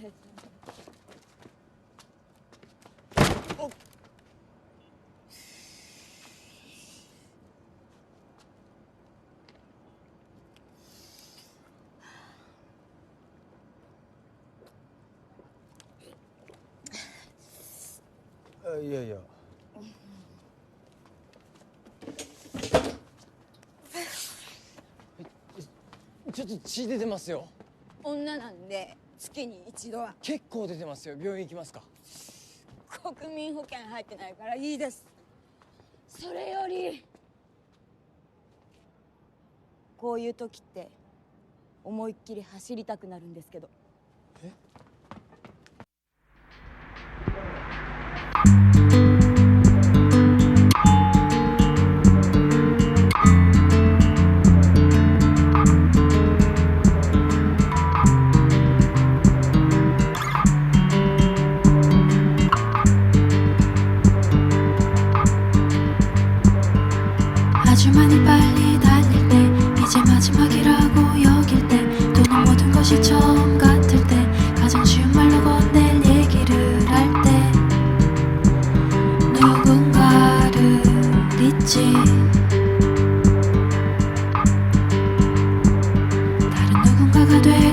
あいやいや。ちょっと血出てますよ。女なんで。月に一度は。結構出てますよ。病院行きますか？国民保険入ってないからいいです。それよりこういう時って思いっきり走りたくなるんですけど。아 마지막이라고 여길 때 또는 모든 것이 처음 같을 때 가장 쉬운 말로 건넬 얘기를 할 때 누군가를 잊지. 다른 누군가가 되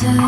answer